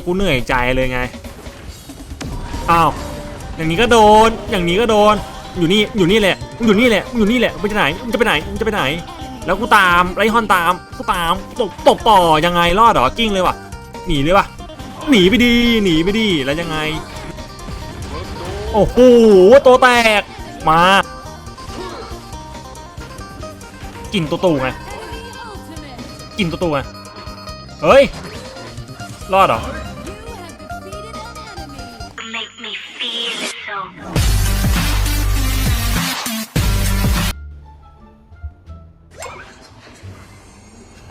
แล้วกูเหนื่อยใจเลยไง อ้าว อย่างนี้ก็โดน อย่างนี้ก็โดน อยู่นี่ อยู่นี่แหละ อยู่นี่แหละ อยู่นี่แหละมึงจะไหนมึงจะไปไหนมึงจะไปไหน แล้วกูตามไรฮอนตาม กูตาม ตบ ตบต่อ ยังไง รอดเหรอ กิ้งเลยวะหนีเลยวะหนีไปดี หนีไปดี แล้วยังไง โอ้โห ตัวแตก มา กินตัวตูไง กินตัวตูไง เฮ้ย รอดเหรอ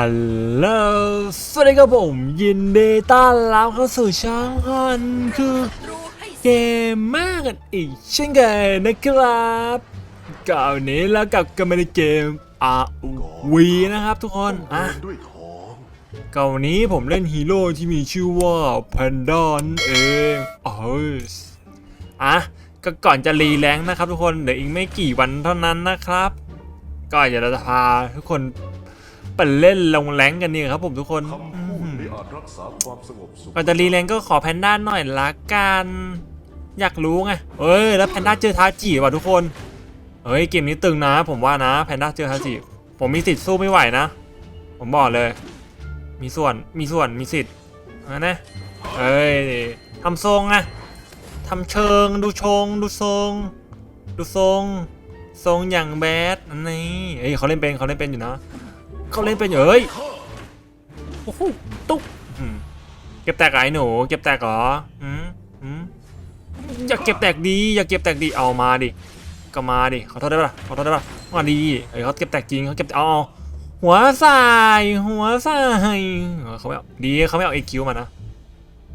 ฮัลโหล สวัสดีครับผม ยินดีต้อนรับเข้าสู่ช่องฮอนคือเกมมากกันอีกเช่นเคยนะครับก่อนนี้แล้วกับกันในเกม RV นะครับทุกคนอะด้วยของก่อนนี้ผมเล่นฮีโร่ที่มีชื่อว่าแพนดอนเองเอออะก็ก่อนจะรีแรงค์นะครับทุกคนเดี๋ยวอีกไม่กี่วันเท่านั้นนะครับ ก็เดี๋ยวเราจะพาทุกคน ไปเล่นลงแรงค์กันนี่ครับผมทุกคนคำพูดไม่อาจรักษาความสงบสุขก่อนจะรีแรงค์ก็ขอแพนด้าหน่อยละกันอยากรู้ไงเอ้ยแล้วแพนด้าเจอทาจิว่ะทุกคนเฮ้ยเกมนี้ตึงนะ ผมว่านะแพนด้าเจอทาจิผมมีสิทธิ์สู้ไม่ไหวนะ ผมบอกเลย มีส่วนมีส่วนมีสิทธิ์นะนะเอ้ยทำทรงไงทำเชิงดูชง ดูทรง ดูทรง ทรงอย่างแบดอันนี้เฮ้ยเขาเล่นเป็นเขาเล่นเป็นอยู่นะ เขาเล่นเป็นอยู่เฮ้ยโอ้โหตุ๊กเก็บแตกไอ้หนู เก็บแตกเหรออืมอืมอยากเก็บแตกดีอยากเก็บแตกดีเอามาดิก็มาดิขอโทษได้ปะขอโทษได้ปะล่ะมาดีเฮ้ยเขาเก็บแตกจริงเขาเก็บเอาเอาหัวใส่หัวใส่เออเขาไม่เอาดีเขาไม่เอาเอคิวมานะ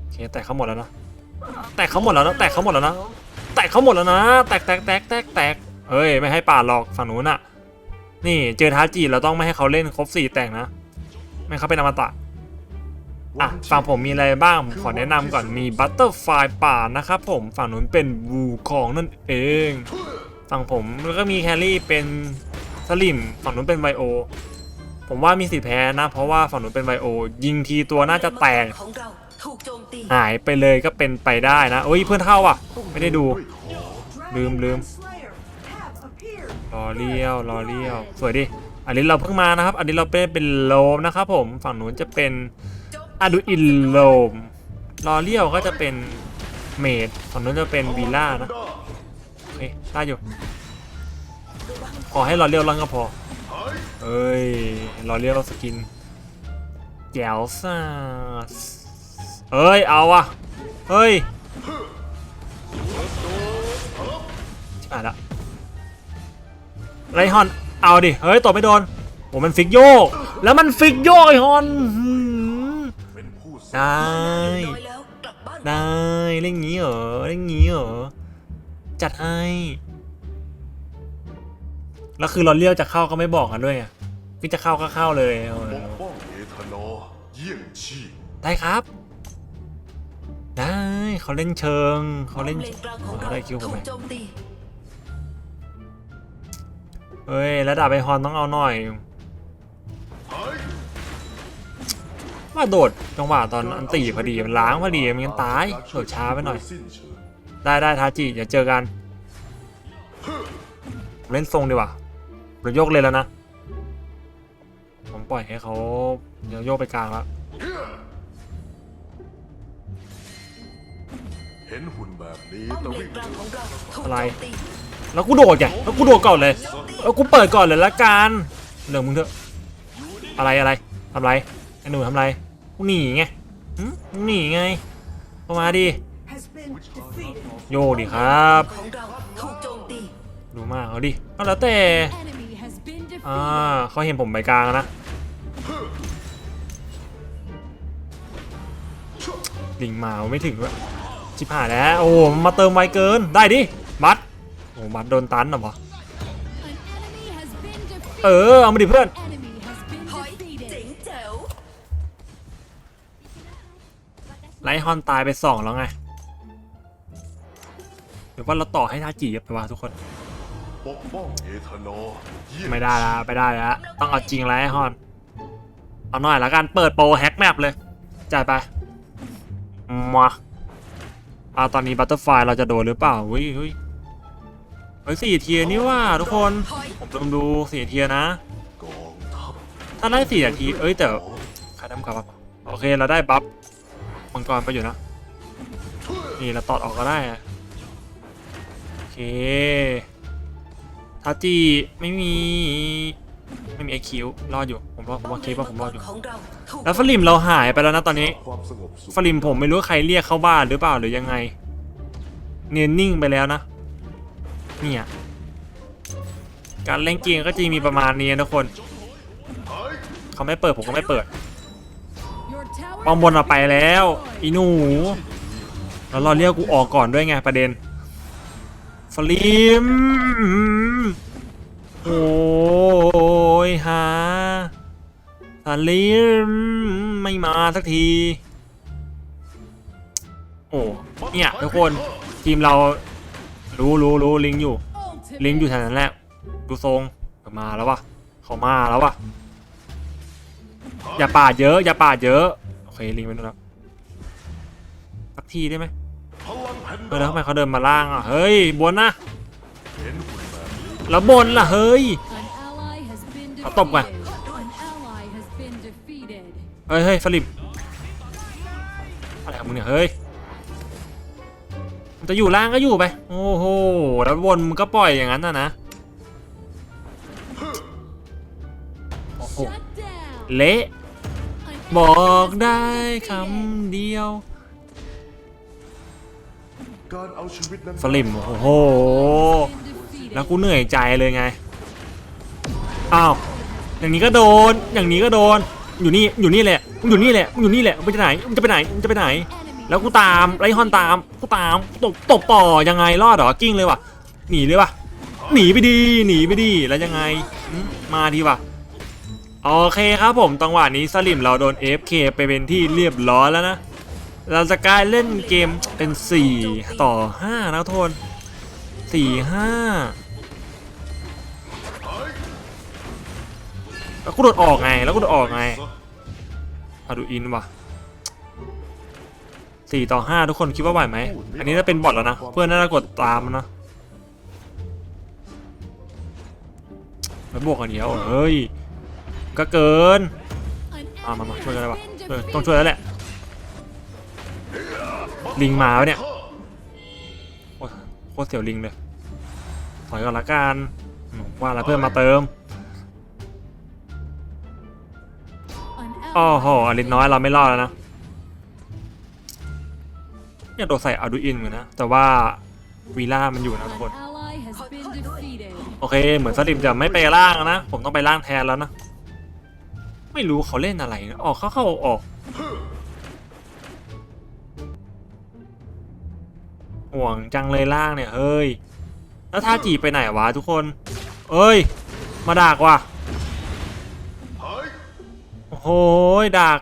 โอเคแตกเขาหมดแล้วนะแตกเขาหมดแล้วนะแตกเขาหมดแล้วนะแตกเขาหมดแล้วนะ แตกแตกแตกแตกแตกเฮ้ยไม่ให้ป่าหรอกฝั่งนู้นน่ะ นี่เจอท้าจีเราต้องไม่ให้เขาเล่นครบสี่แตกนะ ไม่เขาเป็นอมตะอะฝั่งผมมีอะไรบ้างผมขอแนะนำก่อนมีบัตเตอร์ไฟป่านะครับผมฝั่งนู้นเป็นวูของนั่นเอง ฝั่งผมแล้วก็มีแครี่เป็นสลิมฝั่งนู้นเป็นไวโอ ผมว่ามีสิทธิ์แพ้นะ เพราะว่าฝั่งนู้นเป็นไวโอ ยิงทีตัวน่าจะแตกหายไปเลยก็เป็นไปได้นะเอ้ยเพื่อนเข้าอะ ไม่ได้ดู ลืมลืม อเลี้ยวรอเลี้ยว สวยดิ อันนี้เราเพิ่งมานะครับ อันนี้เราเป็นเป็นโลมนะครับผม ฝั่งนู้นจะเป็นอะดูอินโลมรอเลี้ยวก็จะเป็นเมด ฝั่งนู้นจะเป็นวีล่านะโอเคได้อยู่ ขอให้รอเลี้ยวรังก็พอ เอ้ย รอเลี้ยวสกินแจ๋วซ่าเอ้ย เอาอะเฮ้ยชิบหาละ ไรฮอน เอาดิ เฮ้ยตบไม่โดนโอ้มันฟิกโยก แล้วมันฟิกโยกไอฮอนหืมเป็นผู้สได้น้อยแล้วกลับบ้านได้เล่นงี้เหรอเล่นงี้เหรอจัดให้แล้วคือเราเรียกจะเข้าก็ไม่บอกกันด้วยไงพี่จะเข้าก็เข้าเลยเอปอกป้องเอธานอเยี่ยงชีพได้ครับ ได้เขาเล่นเชิงเขาเล่นเลนกลางของเขาเราได้คิวผมถูไหมกโจมตี เฮ้ยระดับไอฮอนต้องเอาหน่อย ว่าโดดจังหวะตอนอันตีพอดีมันล้างพอดีมันยังตายโดดช้าไปหน่อยสิ้นเชิงได้ได้ทาจิอย่าเจอกันผมเล่นทรงดีกว่าเราโยกเลยแล้วนะ ผมปล่อยให้เขาเดี๋ยวโยกไปกลางแล้วเห็นหุ่นแบบนี้ป้อมตะเลวิ่นงกลางของเราถูกอะไรโจมตีแล้วกูโดดไงแล้วกูโดดก่อนเลย แล้วกูเปิดก่อนเลยละกันเรื่องมึงเถอะอะไรอะไรทำไรไอ้หนูทำไรกูหนีไงหึมึงหนีไงเข้ามาดิโยดิครับดูมากเอาดิก็แล้วแต่อ่าเขาเห็นผมไปกลางนะลิงมาไม่ถึงด้วยชิบหายแล้วโอ้โหมาเติมไวเกินได้ดิบัตโอ้บัตโดนตันหรอ เออเอามาดิเพื่อนไลท์ฮอนตายไปสองแล้วไงเดี๋ยวว่าเราต่อให้ทาจิไปว่าทุกคน ไม่ได้ละไม่ได้ละต้องเอาจริงไลท์ฮอน เอาหน่อยละกันเปิดโปรแฮกแมปเลยจ่ายไปมาอ่าตอนนี้บัตเตอร์ไฟเราจะโดนหรือเปล่าเฮ้ย เฮ้ยสี่เทียนี่ว่าทุกคนผมลองดูสี่เทียนะ ถ้าได้สี่ทีเอ้ยแต่ใครทำกับบัฟโอเคเราได้บัฟมังกรไปอยู่นะนี่เราตอดออกก็ได้โอเคทาจิไม่มีไม่มีไอคิวรอดอยู่ผมรอดผมว่าคิดว่าผมรอดอยู่ แล้วฟลิมเราหายไปแล้วนะตอนนี้ฟลิมผมไม่รู้ใครเรียกเข้าบ้านหรือเปล่าหรือยังไง เนียนนิ่งไปแล้วนะ เนี่ยการเล่นเกมก็จะมีประมาณนี้นะคนเขาไม่เปิดผมก็ไม่เปิดป้ออมบนเราไปแล้วอีหนูแล้วเราเรียกกูออกก่อนด้วยไงประเด็นฟลิมโอ้ยหาฟลิมไม่มาสักที โอ้เนี่ยทุกคนทีมเรา รู้รู้รู้ลิงอยู่ ลิงอยู่แถวนั้นแหละ ดูทรงมาแล้ววะเขามาแล้ววะอย่าปาดเยอะ อย่าปาดเยอะ โอเคลิงไปนู่นแล้วสักทีได้ไหมเออแล้วทำไมเขาเดินมาล่างอะ เฮ้ยบนนะเห็นหุ่นแล้วบนล่ะเฮ้ยเอาตบก่ก่ออนเฮ้ยเฮ้ยฟลิปอะไรของมึงเนี่ยเฮ้ย จะอยู่ล่างก็อยู่ไป โอ้โห แล้วบนมึงก็ปล่อยอย่างนั้นนะนะ โอ้โห เละ บอกได้คำเดียวการเอาชีวิตนั้นฟลิม โอ้โห แล้วกูเหนื่อยใจเลยไง อ้าว อย่างนี้ก็โดน อย่างนี้ก็โดน อยู่นี่ อยู่นี่แหละมึงอยู่นี่แหละมึงอยู่นี่แหละมึงไปไหนมึงจะไปไหนมึงจะไปไหน แล้วกูตามไรฮอนตามกูตามตบตบต่อยังไงรอดเหรอกิ้งเลยวะหนีเลยวะหนีไปดีหนีไปดีแล้วยังไงมาดีวะโอเคครับผมจังหวะนี้สลิมเราโดน AFK ไปเป็นที่เรียบร้อยแล้วนะเราจะกลายเล่นเกมเป็น 4 ต่อ 5 นะทุกคน4 5 แล้วกูโดดออกไงแล้วกูโดดออกไงมาดูอินว่ะ 4ต่อ5ทุกคนคิดว่าไหวไหม อันนี้จะเป็นบอทแล้วนะ เพื่อนน่าจะกดตามมันนะแล้วบวกกันเดียวเฮ้ย ก็เกินมามามาช่วยกันเลยวะเออต้องช่วยแล้วแหละ ลิงมาวะเนี่ยโอ้ยโคตรเสียวลิงเลยถอยก่อนละกันอืมว่าแล้วเพื่อนมาเติมโอ้โหอลินน้อยเราไม่รอดแล้วนะ เนี่ยตัวใส่อาดูอินเหมือนนะ แต่ว่าวีล่ามันอยู่นะทุกคน โอเค เหมือนสลิมจะไม่ไปล่างนะ ผมต้องไปล่างแทนแล้วนะ ไม่รู้เขาเล่นอะไรนะออกเข้าเข้าออกห่วงจังเลยล่างเนี่ยเฮ้ย แล้วท่าจีไปไหนวะทุกคน เอ้ย มาดักว่ะโอ้โหดัก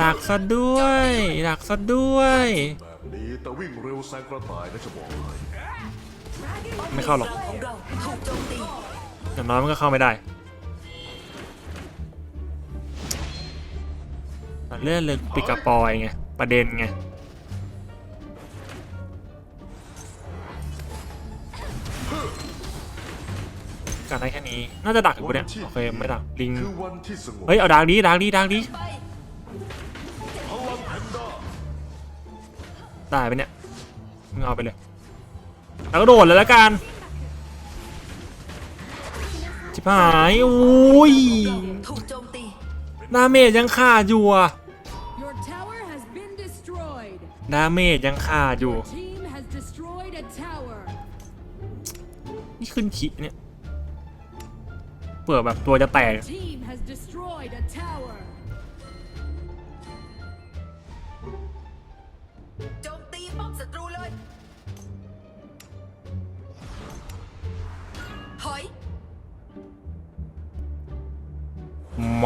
ดักซะด้วยดักซะด้วย นี้แต่วิ่งเร็วแซงกระต่ายนะจะบอกให้ไม่เข้าหรอก ของเราถูกโจมตีอย่างน้อยมันก็เข้าไม่ได้เลื่อนเลยปิกระปอยไง ประเด็นไง การได้แค่นี้ น่าจะดักอยู่ปะเนี่ย โอเค ไม่ดักลิง คือวันที่สงบเฮ้ย เอาดักดีดักดีดักดี ได้ไปเนี่ยมึงเอาไปเลยแล้วก็โดดเลยแล้วกันชิบหายอุ้ยถูกโจมตีดาเมจยังขาดอยู่อะดาเมจยังขาดอยู่นี่ขึ้นขีเนี่ยเปิดแบบตัวจะแตก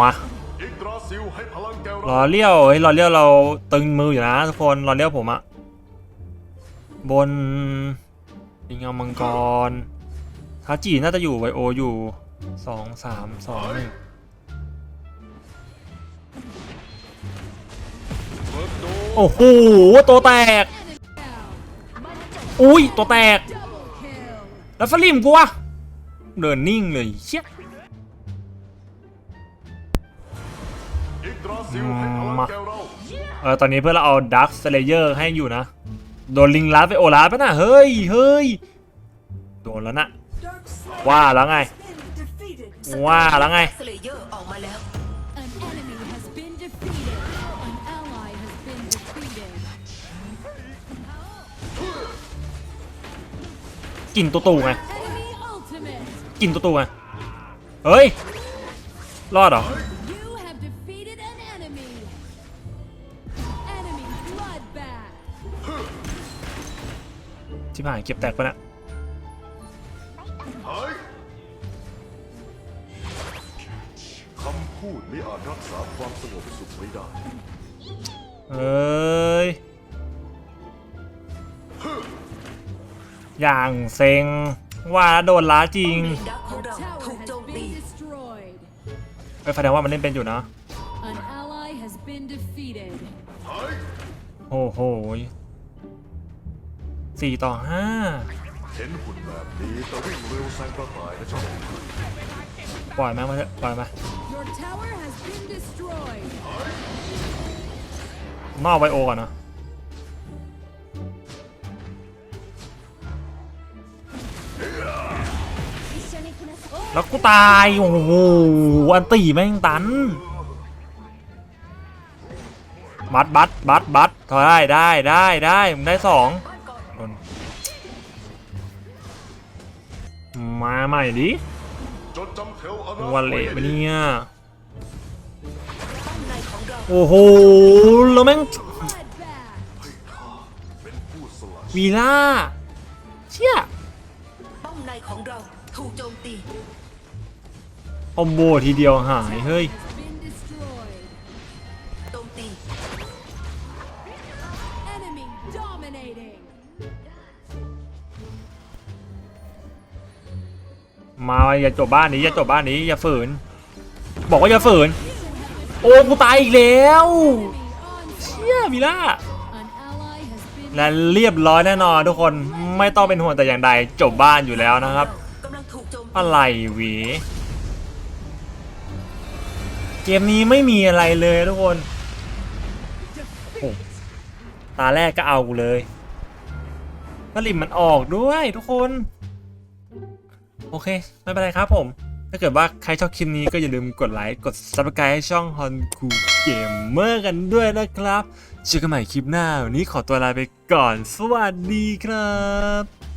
มาอิกราซิลให้พลังแกรเราอเลี้ยวเฮ้ยรอเลี้ยวเราตึงมืออยู่นะทุกคนรอเลี้ยวผมอะบนยิงเอามังกรทาจีน่าจะอยู่ไวโออยู่สองสามสองหนึ่งโอ้โหตัวแตก อุ้ยตัวแตก แล้วฟลิมกูวะเดินนิ่งเลยเชี่ย ออตอนนี้เพื่อนเราเอาดักสเลเยอร์ให้อยู่นะ โดนลิงลัดไปโอลาฟไปนะเฮ้ยเฮ้ยโดนแล้วนะว่าแล้วไง ว่าแล้วไงกินตัวตูไงกินตัวตูไงเฮ้ย รอดเหรอ ชิบหายเก็บแตกไปะเนะเฮ้ยคำพูดไม่อาจรักษาความสงบสุขไว้ได้เอ้ยอย่างเซ็งว่าแล้วโดนล้าจริงเลนดักของ Your เรา tower ถูก has โจมตี been destroyed. ไปแสดงว่ามันเล่นเป็นอยู่นะ An ally has been defeated. เฮ้ยโอ้โห สี่ต่อห้าเห็นหุ่นแบบนี้แต่วิ่งเร็วแซงกระต่ายนะเจ้าบอกปล่อยแม่งมาเถอะปล่อยมา Your tower has been destroyed. นอกไบโอก่อนนะแล้วกูตาย โอ้โห อันตีแม่งตัน บัตบัตบัตบัตถอยได้ได้ได้ได้มึงได้สอง มาใหม่ดิจดจำเทลอนาวันเละไปเนี่ยป้อมในของเราโอ้โห แล้วแม่ง Bloodbath. เป็นผู้สละวีล่า เชี่ยป้อมในของเราถูกโจมตีคอมโบทีเดียวหาย เฮ้ย มาอย่าจบบ้านนี้อย่าจบบ้านนี้อย่าฝืน บอกว่าอย่าฝืน โอ้กูตายอีกแล้วเชี่ยวีล่าและเรียบร้อยแน่นอนทุกคนไม่ต้องเป็นห่วงแต่อย่างใดจบบ้านอยู่แล้วนะครับอะไรหวีเกมนี้ไม่มีอะไรเลยทุกคนตาแรกก็เอากูเลยก็ลิมมันออกด้วยทุกคน โอเค ไม่เป็นไรครับผม ถ้าเกิดว่าใครชอบคลิปนี้ก็อย่าลืมกดไลค์กด subscribe ให้ช่อง h o n k u Gamer กันด้วยนะครับเจอกันใหม่คลิปหน้า วันนี้ขอตัวลาไปก่อน สวัสดีครับ